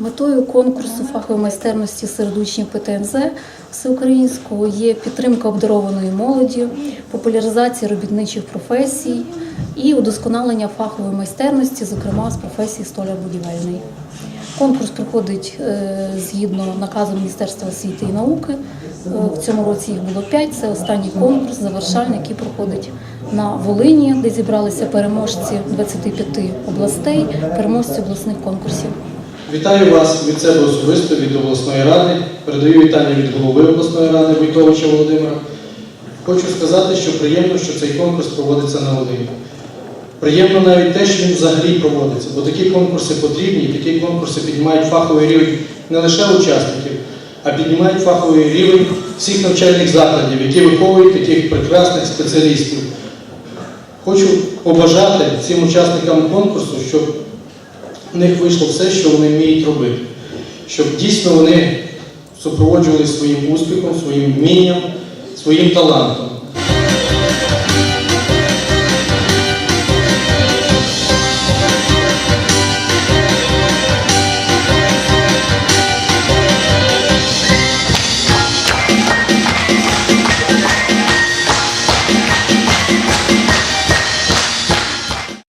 Метою конкурсу фахової майстерності серед учнів ПТНЗ всеукраїнського є підтримка обдарованої молоді, популяризація робітничих професій і удосконалення фахової майстерності, зокрема з професії столяр будівельний. Конкурс проходить е, згідно наказу Міністерства освіти і науки. Е, В цьому році їх було п'ять. Це останній конкурс, завершальний, який проходить на Волині, де зібралися переможці 25 областей, переможці обласних конкурсів. Вітаю вас від себе особисто, від обласної ради. Передаю вітання від голови обласної ради Войтовича Володимира. Хочу сказати, що приємно, що цей конкурс проводиться на Волині. Приємно навіть те, що він взагалі проводиться, бо такі конкурси потрібні, такі конкурси піднімають фаховий рівень не лише учасників, а піднімають фаховий рівень всіх навчальних закладів, які виховують таких прекрасних спеціалістів. Хочу побажати цим учасникам конкурсу, щоб в них вийшло все, що вони вміють робити. Щоб дійсно вони супроводжували своїм успіхом, своїм вмінням, своїм талантом.